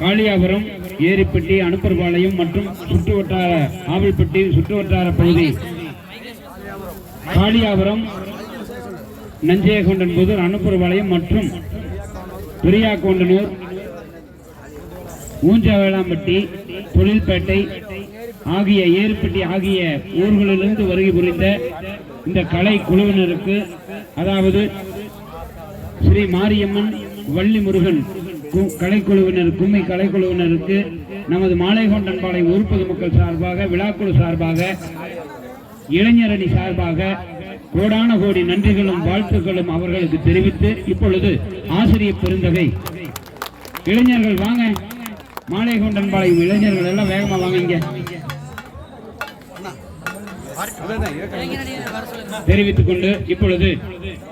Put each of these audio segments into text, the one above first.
காளியாபுரம் ஏரிப்பட்டி அனுப்பர்பாளையம் மற்றும் சுற்றுவட்டார ஆவல்பட்டி சுற்றுவட்டார பகுதி. காளியாபுரம் நஞ்சையகொண்டன் புதூர் அனுப்பர்பாளையம் மற்றும் பெரியாக்கொண்டனூர் ஊஞ்சவேளாம்பட்டி தொழில்பேட்டை ஆகிய ஏரிப்பட்டி ஆகிய ஊர்களிலிருந்து வருகை புரிந்த இந்த கலை குழுவினருக்கு அதாவது ஸ்ரீ மாரியம்மன் வள்ளி முருகன் கலைக்குழுவினர் கும்மி கலைக்குழுவினருக்கு நமது மாலைகொண்டன்பாளைய ஊர் மக்கள் சார்பாக விழாக்குழு சார்பாக இளைஞரணி சார்பாக கோடான கோடி நன்றிகளும் வாழ்த்துக்களும் அவர்களுக்கு தெரிவித்து இப்பொழுது ஆசிரியர் பெருந்தகை. இளைஞர்கள் வாங்க. மாலைகொண்டன்பாளையம் இளைஞர்கள் எல்லாம் வேகமா வாங்க தெரிவித்துக் கொண்டு இப்பொழுது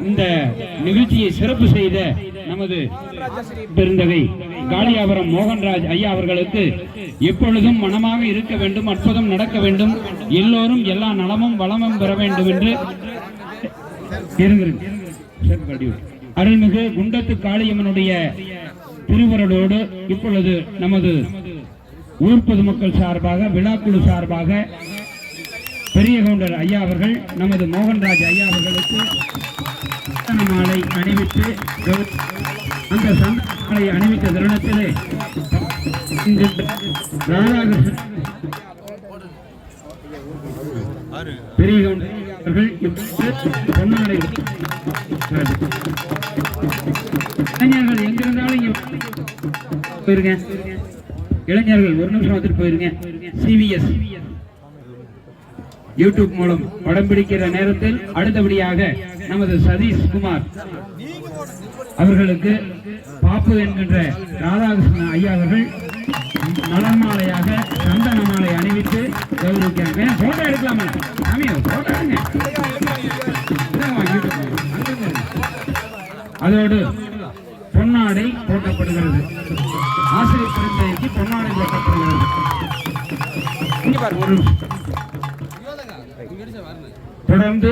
இந்த நிகழ்ச்சியை சிறப்பு செய்த நமது பெருந்தகை காளியாபுரம் மோகன்ராஜ் ஐயா அவர்களுக்கு எப்பொழுதும் மனமாக இருக்க வேண்டும் அற்புதம் நடக்க வேண்டும். எல்லோரும் எல்லா நலமும் வளமும் பெற வேண்டும் என்று அருள்மிகு குண்டத்து காளியம்மனுடைய திருவருளோடு இப்பொழுது நமது ஊர் பொதுமக்கள் சார்பாக விழாக்குழு சார்பாக பெரிய கவுண்டர் ஐயா அவர்கள் நமது மோகன்ராஜ் ஐயா அவர்களுக்கு சந்தன மாலை அணிவித்து அந்த சந்தன மாலை அணிவித்த தருணத்திலே ராதாகிருஷ்ணன் பெரிய அவர்கள் பொன்னாடை இளைஞர்கள் எங்கிருந்தாலும் போயிருங்க. இளைஞர்கள் ஒரு நிமிஷம் வந்துட்டு போயிருங்க. சிவிஎஸ் யூடியூப் மூலம் படம் பிடிக்கிற நேரத்தில் அடுத்தபடியாக நமது சதீஷ் குமார் அவர்களுக்கு பாப்பு என்கின்ற ராதாகிருஷ்ணன் ஐயா அவர்கள் மாலையாக சந்தன மாலை அணிவித்து கௌரவிக்கிறாங்க. போட்டோ எடுக்கலாமா? போட்டோ அதோடு பொன்னாடை போட்டப்படுகிறது. ஆசிரியர் பிறந்தைக்கு பொன்னாடை போட்டப்படுகிறது. ஒரு நிமிஷம். தொடர்ந்து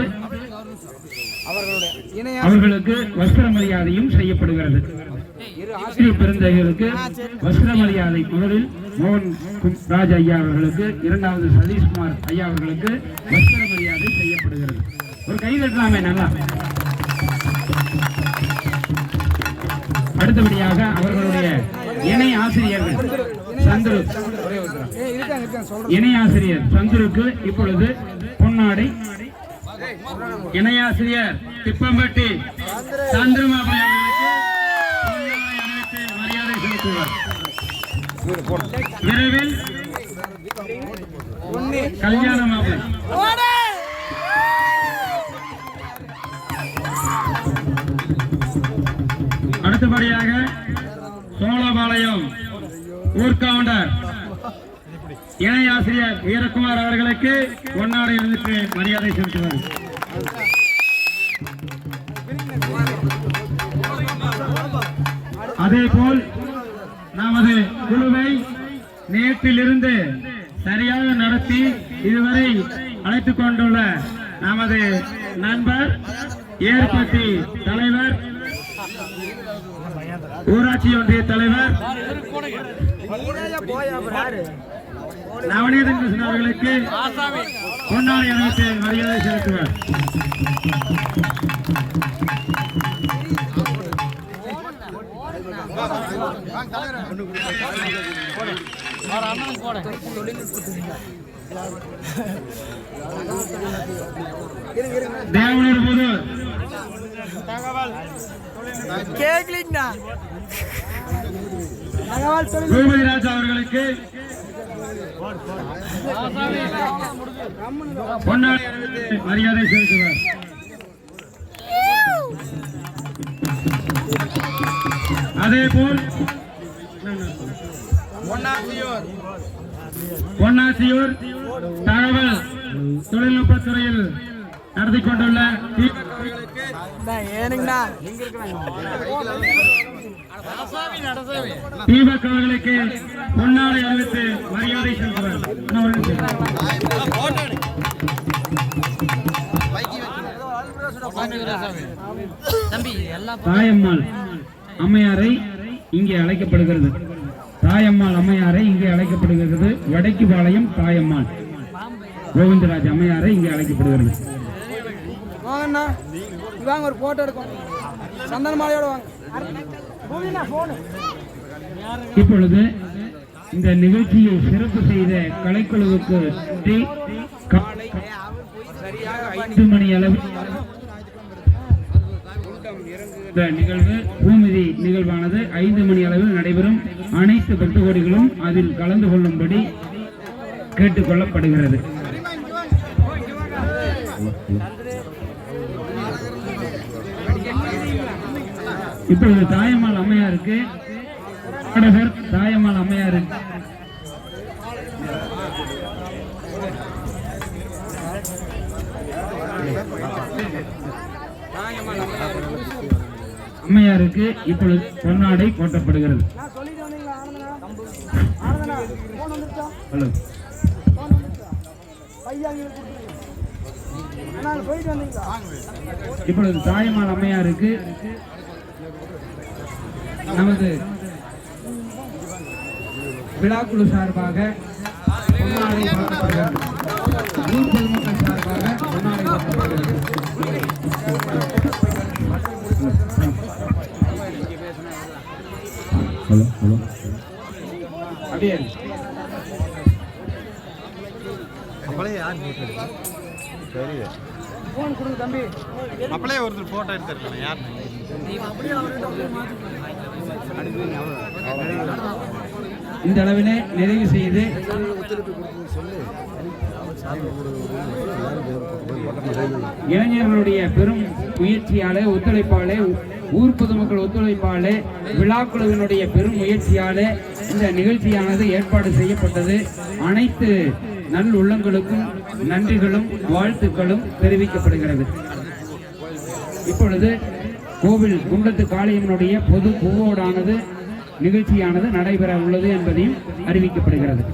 அவர்களுக்கு வஸ்திர மரியாதையும் செய்யப்படுகிறது. ஆசிரியர் பெருந்தகைகளுக்கு வஸ்திர மரியாதை முதலில் மோகன் கு- ராஜ் ஐயா அவர்களுக்கு இரண்டாவது சதீஷ்குமார் ஐயா அவர்களுக்கு வஸ்திர மரியாதை செய்யப்படுகிறது. ஒரு கை தட்டலாமே நல்லா. அடுத்தபடியாக அவர்களுடைய இணை ஆசிரியர்கள் சந்துரு. இணை ஆசிரியர் சந்துருக்கு இப்பொழுது பொன்னாடை இணையாசிரியர் திப்பம்பட்டி சந்துரு அவர்களுக்கு மரியாதை செலுத்துவார். விரைவில் கல்யாண மாப்பிள்ளை அடுத்தபடியாக சோழபாளையம் ஊர்கவுண்டர் இணை ஆசிரியர் வீரகுமார் அவர்களுக்கு பொன்னாடை அணிவித்து மரியாதை செலுத்துவார். அதேபோல் நமது குழுவை நேற்றிலிருந்து சரியாக நடத்தி இதுவரை அழைத்துக் கொண்டுள்ள நமது நண்பர் ஏற்பட்டி தலைவர் ஊராட்சி ஒன்றிய தலைவர் நவநீதன் கிருஷ்ணன் அவர்களுக்கு பொன்னாடை அணிவித்து மரியாதை செலுத்துவார். தேவனூர் புதூர் கேக்கலிங்கண்ணா தகவல் ராஜா அவர்களுக்கு மரியாதை செலுத்துவார். அதேபோல் ஒன்னாசியூர் தகவல் தொழில்நுட்பத்துறையில் நடத்தி கொண்டுள்ள தீபக் அவர்களுக்கு பொன்னாடை அணிவித்து மரியாதை செலுத்துவார் தாயம்மாள் அம்மையாரை இங்கே அழைக்கப்படுகிறது. தாயம்மாள் அம்மையாரை இங்கே அழைக்கப்படுகிறது. வடக்குபாளையம் தாயம்மாள். கோவிந்தராஜ் அம்மையாரை இங்கே அழைக்கப்படுகிறது. வாங்க ஒரு போட்டோ எடுக்கும். சந்தன மாலையோட வாங்க. இப்பொழுது இந்த நிகழ்ச்சியை சிறப்பு செய்த கலைக்குழுவுக்கு. காலை ஐந்து மணி அளவு இந்த நிகழ்வு பூமிதி நிகழ்வானது ஐந்து மணி அளவில் நடைபெறும். அனைத்து பக்த அதில் கலந்து கொள்ளும்படி கேட்டுக்கொள்ளப்படுகிறது. இப்பொழுது தாயம்மாள் அம்மையாருக்கு பாடகர் தாயம்மாள் கொடுத்துருங்க. நான் போயிட்டு வந்தீங்களா? இப்பொழுது தாயம்மாள் அம்மையாருக்கு நமது விழாக்குழு சார்பாக பொன்னாடை போட்டப்படுகிறது. பொதுமக்கள் சார்பாக பொன்னாடை போட்டப்படுகிறது. ஹலோ ஹலோ அப்படியே இரு. போன் கொடுங்க தம்பி அப்பளே ஒருத்தர் போட்டோ எடுத்திருக்கேன் யார் இந்த அளவிலே நிறைவு செய்து இளைஞர்களுடைய பெரும் முயற்சியாலே ஒத்துழைப்பாலே ஊர் பொதுமக்கள் ஒத்துழைப்பாலே விழாக்குழுவினுடைய பெரும் முயற்சியாலே இந்த நிகழ்ச்சியானது ஏற்பாடு செய்யப்பட்டது. அனைத்து நல் உள்ளங்களுக்கும் நன்றிகளும் வாழ்த்துக்களும் தெரிவிக்கப்படுகிறது. இப்பொழுது கோவில் குண்டத்து காளியம்மனுடைய பொது பூவோடானது நிகழ்ச்சியானது நடைபெற உள்ளது என்பதையும் அறிவிக்கப்படுகிறது.